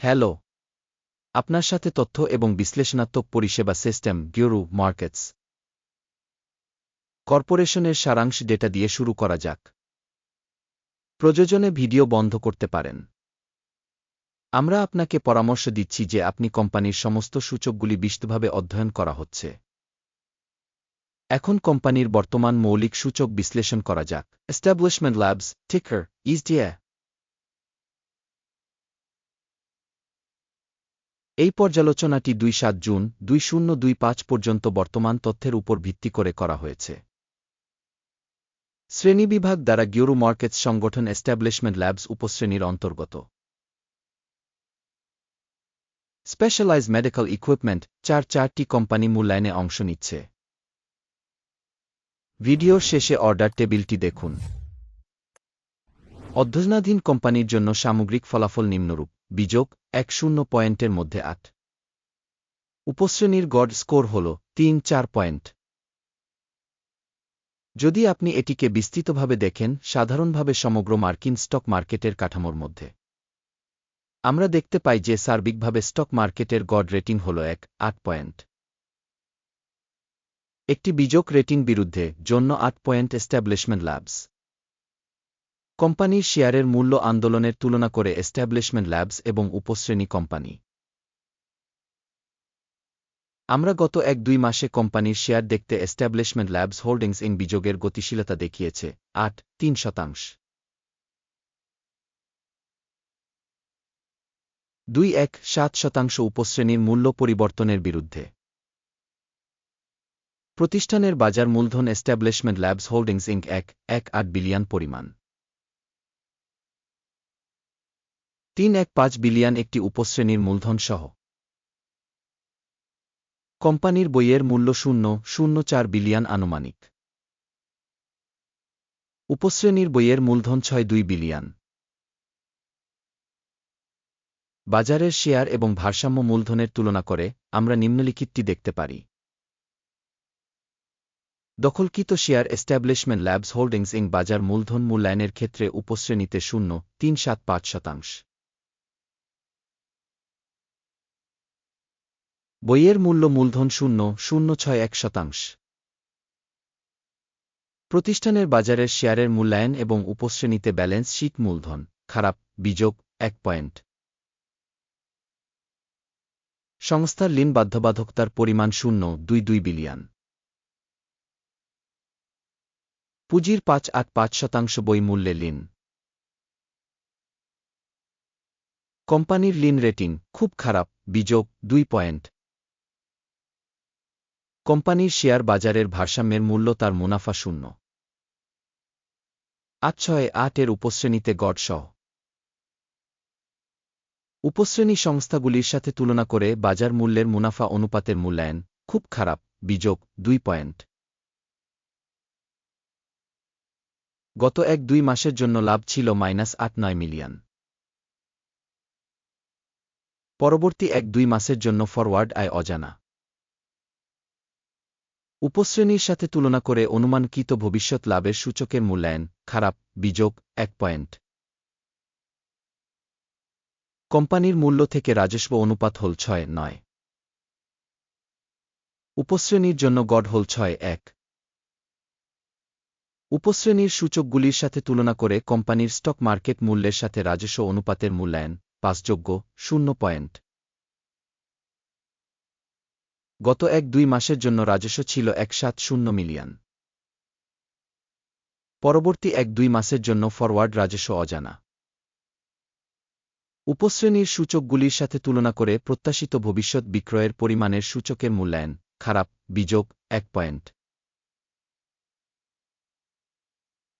Hello. আপনার সাথে তথ্য এবং বিশ্লেষণাত্মক পরিষেবা সিস্টেম গিওরু মার্কেটস কর্পোরেশনের সারাংশ ডেটা দিয়ে শুরু করা যাক। প্রযোজনে ভিডিও বন্ধ করতে পারেন। আমরা আপনাকে পরামর্শ দিচ্ছি যে আপনি কোম্পানির সমস্ত সূচকগুলি বিস্তৃতভাবে অধ্যয়ন করা হচ্ছে। এখন কোম্পানির বর্তমান মৌলিক সূচক বিশ্লেষণ করা যাক। এস্টাবলিশমেন্ট ল্যাবস টিকার ইজ এই পর্যালোচনাটি দুই সাত জুন, দুই শূন্য, দুই পাঁচ পর্যন্ত বর্তমান তথ্যের উপর ভিত্তি করে করা হয়েছে। শ্রেণীবিভাগ দ্বারা গিওরু মার্কেটস সংগঠন এস্টাবলিশমেন্ট ল্যাবস উপশ্রেণীর অন্তর্গত। স্পেশালাইজ মেডিকেল ইকুইপমেন্ট, চার চারটি কোম্পানি মূল্যায়নে অংশ নিচ্ছে। ভিডিওর শেষে অর্ডার টেবিলটি দেখুন। অধ্যয়নাধীন কোম্পানির জন্য সামগ্রিক ফলাফল নিম্নরূপ। বিযোগ এক শূন্য পয়েন্টের মধ্যে আট। উপশ্রেণীর গড স্কোর হল তিন চার পয়েন্ট। যদি আপনি এটিকে বিস্তৃতভাবে দেখেন, সাধারণভাবে সমগ্র মার্কিন স্টক মার্কেটের কাঠামোর মধ্যে। আমরা দেখতে পাই যে সার্বিকভাবে স্টক মার্কেটের গড রেটিং হল এক, আট পয়েন্ট। একটি বিযোগ রেটিং বিরুদ্ধে জন্য আট পয়েন্ট এস্টাবলিশমেন্ট ল্যাবস কোম্পানির শেয়ারের মূল্য আন্দোলনের তুলনা করে এস্টাবলিশমেন্ট ল্যাবস এবং উপশ্রেণী কোম্পানি। আমরা গত এক দুই মাসে কোম্পানির শেয়ার দেখতে এস্টাবলিশমেন্ট ল্যাবস হোল্ডিংস ইন বিযোগের গতিশীলতা দেখিয়েছে, আট, তিন শতাংশ। দুই এক সাত শতাংশ উপশ্রেণীর মূল্য পরিবর্তনের বিরুদ্ধে। প্রতিষ্ঠানের বাজার মূলধন এস্টাবলিশমেন্ট ল্যাবস হোল্ডিংস ইঙ্ক এক এক আট বিলিয়ন পরিমাণ। তিন এক পাঁচ বিলিয়ন একটি উপশ্রেণীর মূলধন সহ কোম্পানির বইয়ের মূল্য শূন্য শূন্য চার বিলিয়ন আনুমানিক। উপশ্রেণীর বইয়ের মূলধন ছয় দুই বিলিয়ন। বাজারের শেয়ার এবং ভারসাম্য মূলধনের তুলনা করে আমরা নিম্নলিখিতটি দেখতে পারি। দখলকৃত share Establishment Labs Holdings Inc বাজার মূলধন মূল্যায়নের ক্ষেত্রে উপশ্রেণীতে শূন্য, তিন সাত পাঁচ শতাংশ। বইয়ের মূল্য মূলধন শূন্য শূন্য ছয় এক শতাংশ। প্রতিষ্ঠানের বাজারের শেয়ারের মূল্যায়ন এবং উপশ্রেণীতে ব্যালেন্স শীট মূলধন, খারাপ, বিযোগ, এক পয়েন্ট। সংস্থার লিন বাধ্যবাধকতার পরিমাণ শূন্য, দুই দুই বিলিয়ন। পুঁজির পাঁচ আট পাঁচ শতাংশ বই মূল্যে লিন কোম্পানির লিন রেটিং, খুব খারাপ, বিযোগ, দুই পয়েন্ট। কোম্পানির শেয়ার বাজারের ভারসাম্যের মূল্য তার মুনাফা শূন্য। আট ছয় আট এর উপশ্রেণীতে গড় সহ। উপশ্রেণী সংস্থাগুলির সাথে তুলনা করে বাজার মূল্যের মুনাফা অনুপাতের মূল্যায়ন খুব খারাপ, বিযোগ দুই পয়েন্ট। গত এক দুই মাসের জন্য লাভ ছিল মাইনাস আট নয় মিলিয়ন। পরবর্তী এক দুই মাসের জন্য ফরওয়ার্ড আয় অজানা। উপশ্রেণীর সাথে তুলনা করে অনুমানকৃত ভবিষ্যৎ লাভের সূচকের মূল্যায়ন, খারাপ বিযোগ এক পয়েন্ট। কোম্পানির মূল্য থেকে রাজস্ব অনুপাত হল ছয়, নয়। উপশ্রেণীর জন্য গড় হল ছয়, এক। উপশ্রেণীর সূচকগুলির সাথে তুলনা করে কোম্পানির স্টক মার্কেট মূল্যের সাথে রাজস্ব অনুপাতের মূল্যায়ন, পাঁচযোগ্য, শূন্য পয়েন্ট। গত এক দুই মাসের জন্য রাজস্ব ছিল এক সাত শূন্য মিলিয়ন। পরবর্তী এক দুই মাসের জন্য ফরওয়ার্ড রাজস্ব অজানা। উপশ্রেণীর সূচকগুলির সাথে তুলনা করে প্রত্যাশিত ভবিষ্যৎ বিক্রয়ের পরিমাণের সূচকের মূল্যায়ন খারাপ বিযোগ এক পয়েন্ট।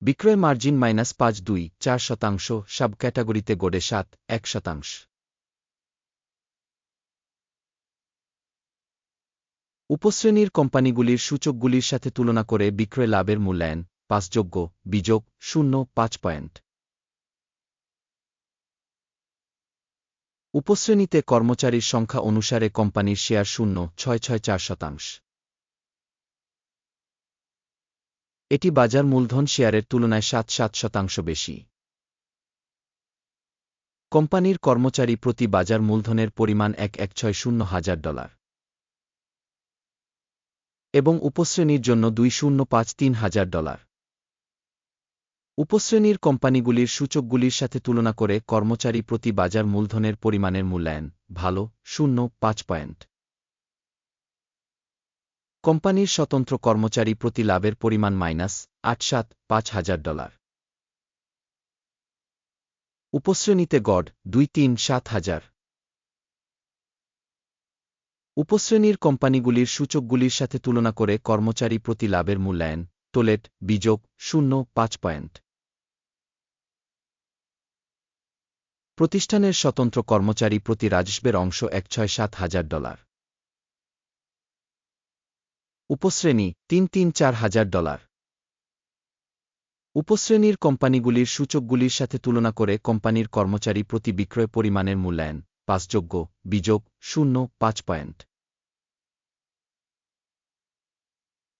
বিক্রয় মার্জিন মাইনাস পাঁচ দুই চার শতাংশ সাব ক্যাটাগরিতে গড়ে সাত, এক শতাংশ। উপশ্রেণীর কোম্পানিগুলির সূচকগুলির সাথে তুলনা করে বিক্রয় লাভের মূল্যায়ন, পাঁচযোগ্য, বিযোগ, শূন্য, পাঁচ পয়েন্ট। উপশ্রেণীতে কর্মচারীর সংখ্যা অনুসারে কোম্পানির শেয়ার শূন্য, ছয় ছয় চার শতাংশ। এটি বাজার মূলধন শেয়ারের তুলনায় সাত সাত শতাংশ বেশি। কোম্পানির কর্মচারী প্রতি বাজার মূলধনের পরিমাণ এক এক ছয় শূন্য হাজার ডলার। এবং উপশ্রেণীর জন্য দুই শূন্য পাঁচ তিন হাজার ডলার। উপশ্রেণীর কোম্পানিগুলির সূচকগুলির সাথে তুলনা করে কর্মচারী প্রতি বাজার মূলধনের পরিমাণের মূল্যায়ন ভালো, শূন্য পাঁচ পয়েন্ট। কোম্পানির স্বতন্ত্র কর্মচারী প্রতি লাভের পরিমাণ মাইনাস আট সাত পাঁচ হাজার ডলার। উপশ্রেণীতে গড় দুই তিন সাত হাজার। উপশ্রেণীর কোম্পানিগুলির সূচকগুলির সাথে তুলনা করে কর্মচারী প্রতি লাভের মূল্যায়ন টোলেট বিযোগ, শূন্য, পাঁচ পয়েন্ট। প্রতিষ্ঠানের স্বতন্ত্র কর্মচারী প্রতি রাজস্বের অংশ এক ছয় সাত হাজার ডলার। উপশ্রেণী, তিন তিন চার হাজার ডলার। উপশ্রেণীর কোম্পানিগুলির সূচকগুলির সাথে তুলনা করে কোম্পানির কর্মচারী প্রতি বিক্রয় পরিমাণের মূল্যায়ন পাঁচযোগ্য, বিযোগ, শূন্য, পাঁচ পয়েন্ট।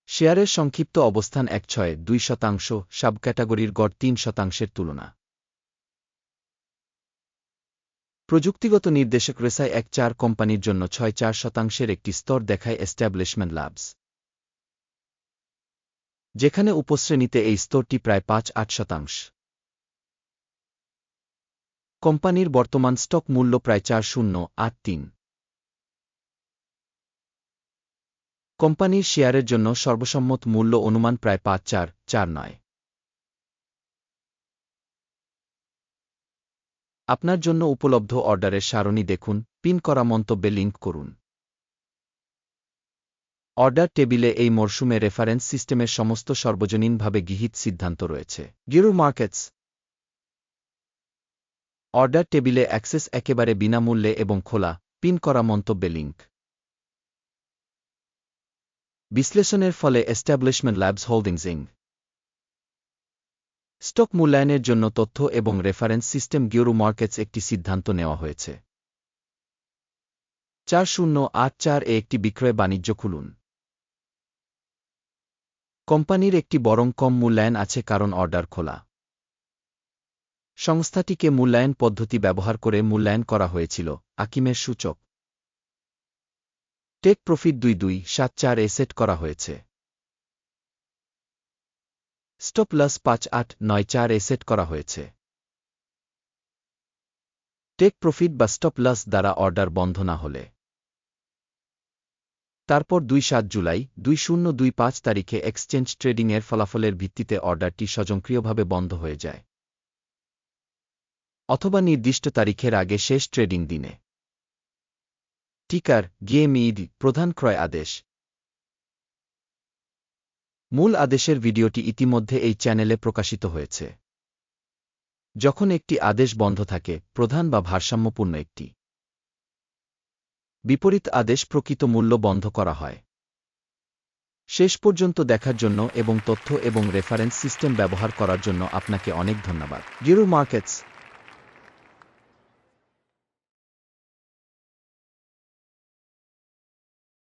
শেয়ারের সংক্ষিপ্ত অবস্থান এক ছয়, দুই শতাংশ সাব ক্যাটাগরির গড় তিন শতাংশের তুলনা। প্রযুক্তিগত নির্দেশক রেসায় এক চার কোম্পানির জন্য ছয় চার শতাংশের একটি স্তর দেখায় এস্টাবলিশমেন্ট ল্যাবস যেখানে উপশ্রেণীতে এই স্তরটি প্রায় পাঁচ আট শতাংশ। কোম্পানির বর্তমান স্টক মূল্য প্রায় চার শূন্য আট তিন। কোম্পানির শেয়ারের জন্য সর্বসম্মত মূল্য অনুমান প্রায় পাঁচ, চার চার, নয়। আপনার জন্য উপলব্ধ অর্ডারের সারণী দেখুন, পিন করা মন্তব্যে লিঙ্ক করুন। অর্ডার টেবিলে এই মরশুমে রেফারেন্স সিস্টেমের সমস্ত সর্বজনীনভাবে গৃহীত সিদ্ধান্ত রয়েছে। গিরু মার্কেটস অর্ডার টেবিলে অ্যাক্সেস একেবারে বিনামূল্যে এবং খোলা, পিন করা মন্তব্যে লিঙ্ক বিশ্লেষণের ফলে Establishment Labs Holdings, Inc. Stock মূল্যায়নের জন্য তথ্য এবং রেফারেন্স সিস্টেম গিউরু মার্কেটস একটি সিদ্ধান্ত নেওয়া হয়েছে। চার শূন্য আট চার এ একটি বিক্রয় বাণিজ্য খুলুন। কোম্পানির একটি বরং কম মূল্যায়ন আছে কারণ অর্ডার খোলা। সংস্থাটিকে মূল্যায়ন পদ্ধতি ব্যবহার করে মূল্যায়ন করা হয়েছিল, আকিমের সূচক। টেক প্রফিট দুই দুই সাত চার এ সেট করা হয়েছে। স্টপ লস পাঁচ আট নয় চার এ সেট করা হয়েছে। টেক প্রফিট বা স্টপ লস দ্বারা অর্ডার বন্ধ না হলে। তারপর দুই সাত জুলাই দুই শূন্য দুই পাঁচ তারিখে এক্সচেঞ্জ ট্রেডিংয়ের ফলাফলের ভিত্তিতে অর্ডারটি স্বয়ংক্রিয়ভাবে বন্ধ হয়ে যায়। অথবা নির্দিষ্ট তারিখের আগে শেষ ট্রেডিং দিনে। টিকার গেম ইড প্রধান ক্রয় আদেশ। মূল আদেশের ভিডিওটি ইতিমধ্যে এই চ্যানেলে প্রকাশিত হয়েছে। যখন একটি আদেশ বন্ধ থাকে, প্রধান বা ভারসাম্যপূর্ণ একটি। বিপরীত আদেশ প্রকৃত মূল্য বন্ধ করা হয়। শেষ পর্যন্ত দেখার জন্য এবং তথ্য এবং রেফারেন্স সিস্টেম ব্যবহার করার জন্য আপনাকে অনেক ধন্যবাদ। Zero markets